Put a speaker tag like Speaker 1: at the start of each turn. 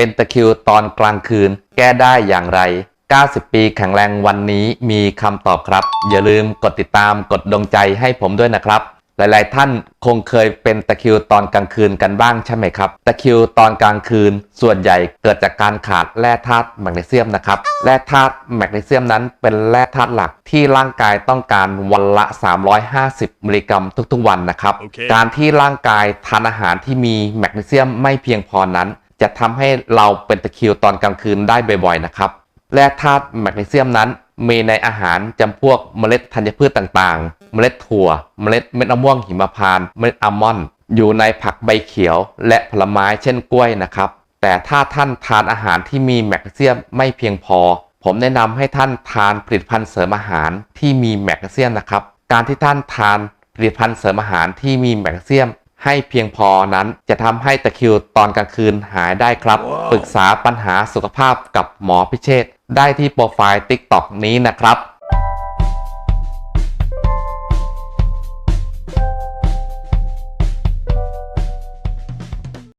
Speaker 1: เป็นตะคริวตอนกลางคืน แก้ได้อย่างไร 90 ปีแข็งแรงวันนี้มีคำตอบครับ อย่าลืมกดติดตามกดดวงใจให้ผมด้วยนะครับ หลายๆ ท่านคงเคยเป็นตะคริวตอนกลางคืนกันบ้างใช่ไหมครับ ตะคริวตอนกลางคืน ส่วนใหญ่เกิดจากการขาดแร่ธาตุแมกนีเซียมนะครับแร่ธาตุแมกนีเซียมนั้นเป็นแร่ธาตุหลักที่ร่างกายต้องการวันละ 350 มิลลิกรัมทุกๆวันนะครับ
Speaker 2: โอเค
Speaker 1: การที่ร่างกายทานอาหารที่มีแมกนีเซียมไม่เพียงพอนั้น จะทำให้เราเป็นตะคริวตอนกลางคืนได้บ่อยๆนะครับ แร่ธาตุแมกนีเซียมนั้น มีในอาหารจำพวกเมล็ดธัญพืชต่างๆ เมล็ดถั่ว เมล็ดเม็ดมะม่วงหิมพานต์เมล็ดอัลมอนด์อยู่ในผักใบเขียวและผลไม้เช่นกล้วยนะครับ แต่ถ้าท่านทานอาหารที่มีแมกนีเซียมไม่เพียงพอ ผมแนะนำให้ท่านทานผลิตภัณฑ์เสริมอาหารที่มีแมกนีเซียมนะครับ การที่ท่านทานผลิตภัณฑ์เสริมอาหารที่มีแมกนีเซียม ให้เพียงพอนั้นจะทำให้ตะคริวตอนกลางคืนหายได้ครับ ปรึกษาปัญหาสุขภาพกับหมอพิเชษฐ์ได้ที่โปรไฟล์ TikTok นี้นะครับ